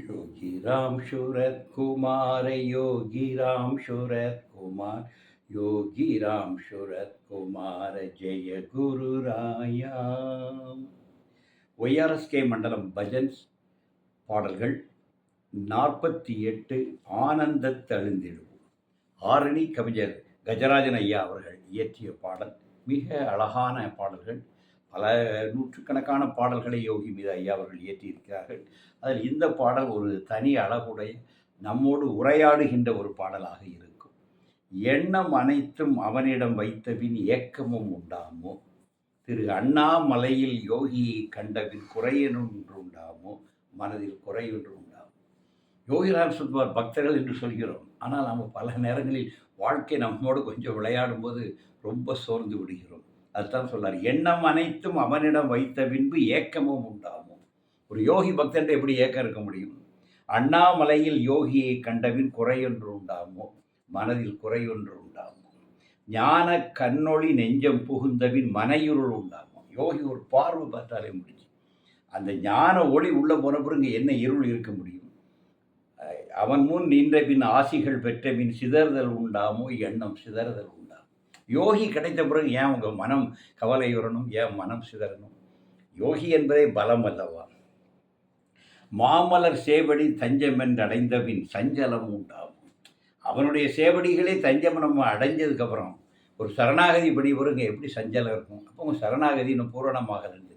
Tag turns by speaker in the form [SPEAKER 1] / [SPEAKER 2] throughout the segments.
[SPEAKER 1] योगी राम शूरत कुमार योगी राम शूरत कुमार योगी राम शूरत குமார ஜெய குரு ராயா ஒய்ஆர்எஸ்கே மண்டலம் பஜன்ஸ் பாடல்கள் நாற்பத்தி எட்டு ஆனந்த தழுந்திடுவோம் ஆரணி கவிஞர் கஜராஜன் ஐயா அவர்கள் இயற்றிய பாடல் மிக அழகான பாடல்கள் பல நூற்றுக்கணக்கான பாடல்களை யோகி மீது ஐயா அவர்கள் இயற்றியிருக்கிறார்கள். அதில் இந்த பாடல் ஒரு தனி அழகுடைய நம்மோடு உரையாடுகின்ற ஒரு பாடலாக இருக்கும். எண்ணம் அனைத்தும் அவனிடம் வைத்தபின் ஏக்கமும் உண்டாமோ? திரு அண்ணாமலையில் யோகியை கண்டபின் குறையொன்று உண்டாமோ மனதில் குறையொன்று உண்டாமோ யோகிராம் சுத்வார் பக்தர்கள் என்று சொல்கிறோம். ஆனால் நாம் பல நேரங்களில் வாழ்க்கை நம்மோடு கொஞ்சம் விளையாடும் போது ரொம்ப சோர்ந்து விடுகிறோம். அதுதான் சொல்றார் எண்ணம் அனைத்தும் அவனிடம் வைத்த பின்பு ஏக்கமும் உண்டாமோ ஒரு யோகி பக்தன் எப்படி ஏக்கம் இருக்க முடியும்? அண்ணாமலையில் யோகியை கண்டபின் குறையொன்று உண்டாமோ மனதில் குறையொன்று உண்டாமோ ஞான கண்ணொளி நெஞ்சம் புகுந்தபின் மனையுருள் உண்டாமோ யோகி ஒரு பார்வை பார்த்தாலே முடிஞ்சு. அந்த ஞான ஒளி உள்ள போன பிறகு என்ன இருள் இருக்க முடியும்? அவன் முன் நின்ற பின் ஆசிகள் பெற்ற பின் சிதறுதல் உண்டாமோ எண்ணம் சிதறுதல் உண்டாமோ யோகி கிடைத்த பிறகு ஏன் உங்கள் மனம் கவலையுறணும் ஏன் மனம் சிதறணும்? யோகி என்பதே பலம் அல்லவா? மாமலர் சேவடி தஞ்சம் என்று அடைந்த பின் சஞ்சலம் உண்டாகும். அவனுடைய சேவடிகளே தஞ்சம் நம்ம அடைஞ்சதுக்கப்புறம் ஒரு சரணாகதி படி வருங்க எப்படி சஞ்சலம் இருக்கும்? அப்போ உங்கள் சரணாகதி இன்னும் பூரணமாக தெரியும்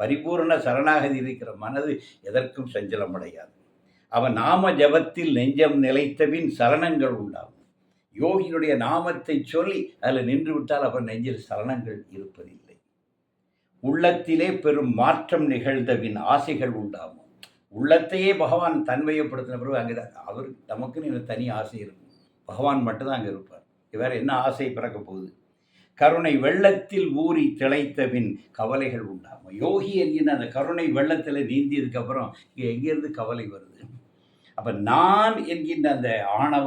[SPEAKER 1] பரிபூரண சரணாகதி இருக்கிற மனது எதற்கும் சஞ்சலம் அடையாது. அவன் நாம ஜபத்தில் நெஞ்சம் நிலைத்தபின் சரணங்கள் உண்டாகும். யோகியினுடைய நாமத்தை சொல்லி அதில் நின்று விட்டால் அவர் நெஞ்சில் சலனங்கள் இருப்பதில்லை. உள்ளத்திலே பெரும் மாற்றம் நிகழ்ந்தவின் ஆசைகள் உண்டாகும். உள்ளத்தையே பகவான் தன்மையப்படுத்தின பிறகு அங்கே தான் அவர் நமக்குன்னு தனி ஆசை இருக்கும். பகவான் மட்டும்தான் அங்கே இருப்பார். இவர் என்ன ஆசை பிறக்க போகுது? கருணை வெள்ளத்தில் ஊறி திளைத்த பின் கவலைகள் உண்டாகும். யோகி என்கிற அந்த கருணை வெள்ளத்தில் நீந்தியதுக்கப்புறம் இங்கே எங்கேருந்து கவலை வருது? அப்போ நான் என்கின்ற அந்த ஆணவ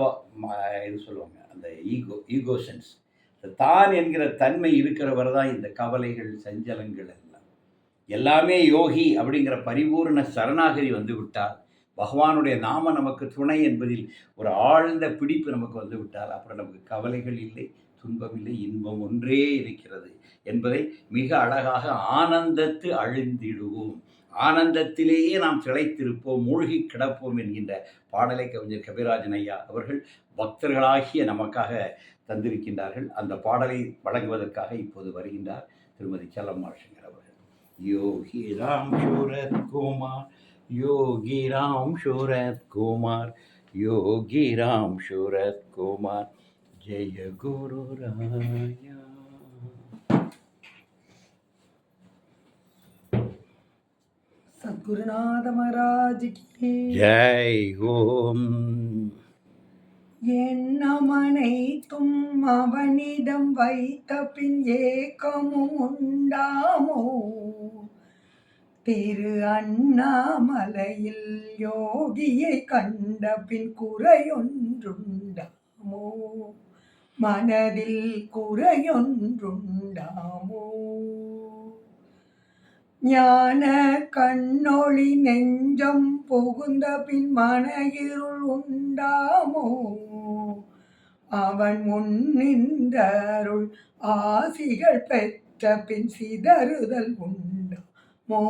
[SPEAKER 1] இது சொல்லுவாங்க அந்த ஈகோ ஈகோ சென்ஸ் தான் என்கிற தன்மை இருக்கிறவர் தான் இந்த கவலைகள் சஞ்சலங்கள் எல்லாம். எல்லாமே யோகி அப்படிங்கிற பரிபூர்ண சரணாகதி வந்து விட்டால் பகவானுடைய நாம நமக்கு துணை என்பதில் ஒரு ஆழ்ந்த பிடிப்பு நமக்கு வந்து விட்டால் அப்புறம் நமக்கு கவலைகள் இல்லை துன்பம் இல்லை இன்பம் ஒன்றே இருக்கிறது என்பதை மிக அழகாக ஆனந்தத்து அழிந்திடுவோம். ஆனந்தத்திலேயே நாம் திளைத்திருப்போம் மூழ்கி கிடப்போம் என்கின்ற பாடலை கவிஞர் கபிராஜன் ஐயா அவர்கள் பக்தர்களாகிய நமக்காக தந்திருக்கின்றார்கள். அந்த பாடலை வழங்குவதற்காக இப்போது வருகின்றார் திருமதி செல்லம்மா சங்கர் அவர்கள். யோகி ராம் சூரத் குமார் யோகி ராம் சூரத் குமார் யோகி ராம் சூரத் குமார். ஜெய குரு ராயா.
[SPEAKER 2] சத்குருநாத மகாராஜ்
[SPEAKER 1] ஜெய் ஓம்.
[SPEAKER 2] எண்ணமனைத்தும் அவனிடம் வைத்த பின் ஏக்கமும் உண்டாமோ? திரு அண்ணாமலையில் யோகியை கண்ட பின் குறையொன்றுண்டாமோ? மனதில் குறையொன்றுண்டாமோ? ஞான கண்ணொளி நெஞ்சம் புகுந்த பின் மனையிருள் உண்டாமோ? அவன் முன் நின்றருள் ஆசிகள் பெற்ற பின் சிதறுதல் உண்டாமோ?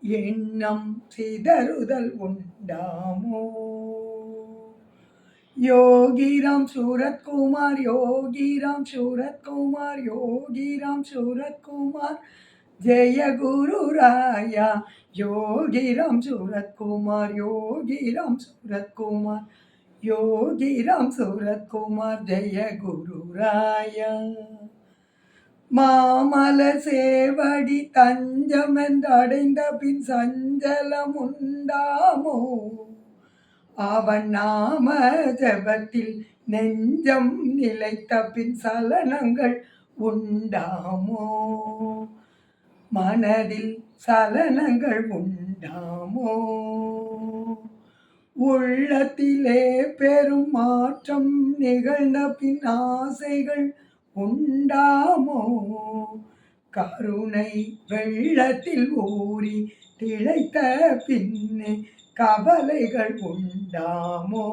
[SPEAKER 2] எண்ணம் சிதறுதல் உண்டாமோ? யோகிராம் சூரத்குமார் யோகிராம் சூரத்குமார் யோகிராம் சூரத்குமார் ஜெய குருராயா யோகிராம் சூரத்குமார் யோகிராம் சூரத்குமார் யோகிராம் சூரத்குமார் ஜெய குருராயா மாமல சேவடி தஞ்சம் என்றடைந்த பின் சஞ்சலம் உண்டாமோ? அவன் நாம ஜபத்தில் நெஞ்சம் நிலைத்த பின் சலனங்கள் உண்டாமோ? மனதில் சலனங்கள் உண்டாமோ? உள்ளத்திலே பெரும் மாற்றம் நிகழ்ந்த பின் ஆசைகள் உண்டாமோ? கருணை வெள்ளத்தில் ஊறி திளைத்த பின்னே கவலைகள் உண்டாமோ?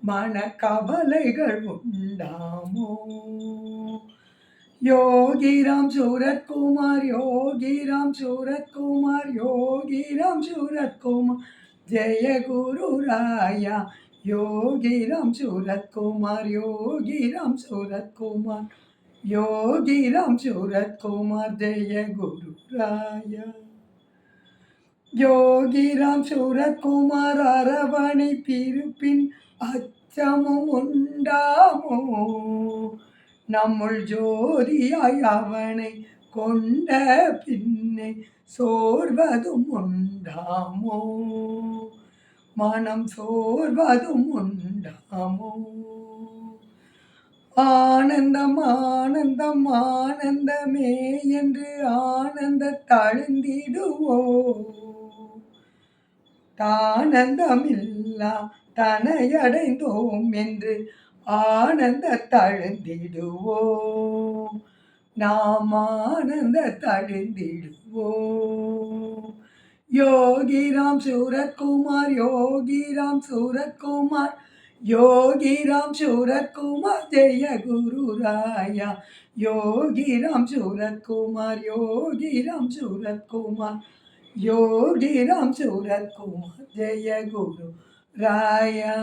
[SPEAKER 2] மன கவலைகள் உண்டாமோ? யோகிராம் சூரத்குமார் யோகிராம் சூரத்குமார் யோகிராம் சூரத்குமார் ஜெய குரு ராயா யோகிராம் சூரத்குமார் யோகிராம் சூரத்குமார் யோகிராம் சூரத்குமார் ஜெய குரு ராயா யோகிராம் சூரத்குமார் அரவணை பிரிப்பின் அச்சமும் உண்டாமோ நம்முள் ஜோதியாய் அவனை கொண்ட பின்னை சோர்வதும் உண்டாமோ? மனம் சோர்வதும் உண்டாமோ? ஆனந்தம் ஆனந்தம் ஆனந்தமே என்று ஆனந்த தழுந்திடுவோ? தானந்தமில்லா தனையடைந்தோம் என்று ஆனந்த தழுந்திடுவோம் நாம் ஆனந்த தழுந்திடுவோம் யோகிராம் சூரத்குமார் யோகிராம் சூரத்குமார் யோகிராம் சூரத்குமார் ஜெய குரு ராயா யோகிராம் சூரத்குமார் யோகிராம் சூரத்குமார் யோகிராம் சூரத்குமார் ஜெய குரு ராயா